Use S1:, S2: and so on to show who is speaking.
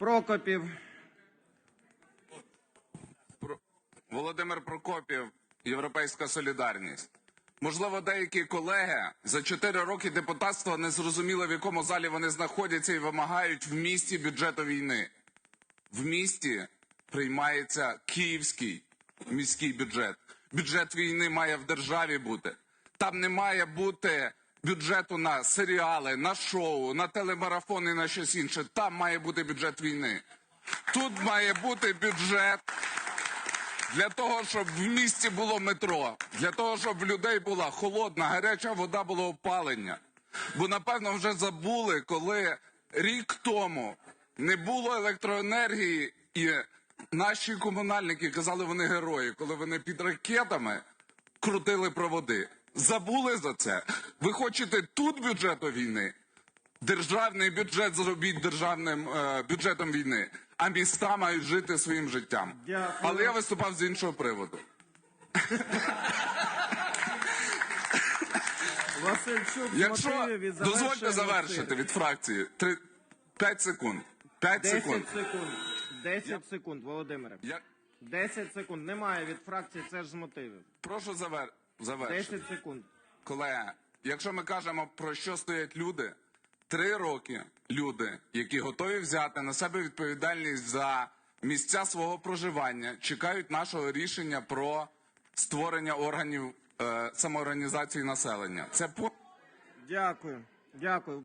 S1: Прокопів.
S2: Про- Володимир Прокопів, Європейська Солідарність. Можливо, деякі колеги за 4 роки депутатства не зрозуміли, в якому залі вони знаходяться і вимагають в місті бюджету війни. В місті приймається київський міський бюджет. Бюджет війни має в державі бути. Там не має бути бюджету на серіали, на шоу, на телемарафони, на щось інше. Там має бути бюджет війни. Тут має бути бюджет для того, щоб в місті було метро, для того, щоб в людей була холодна, гаряча вода, було опалення. Бо напевно вже забули, коли рік тому не було електроенергії, і наші комунальники казали, вони герої, коли вони під ракетами крутили проводи. Забули за це. Ви хочете тут бюджету війни? Державний бюджет зробіть державним е, бюджетом війни, а міста мають жити своїм життям.
S1: Дякую.
S2: Але я виступав з іншого приводу.
S1: Васильчук
S2: Якщо дозвольте завершити від фракції. Три... 5 секунд. 5
S1: 10
S2: секунд.
S1: секунд. 10 секунд, Володимире.
S2: Я
S1: 10 секунд. Немає від фракції, це ж з мотивів.
S2: прошу завер... завершити.
S1: 10 секунд.
S2: Колеги, якщо ми кажемо про що стоять люди, три роки люди, які готові взяти на себе відповідальність за місця свого проживання, чекають нашого рішення про створення органів е, самоорганізації населення. Це по
S1: Дякую. Дякую.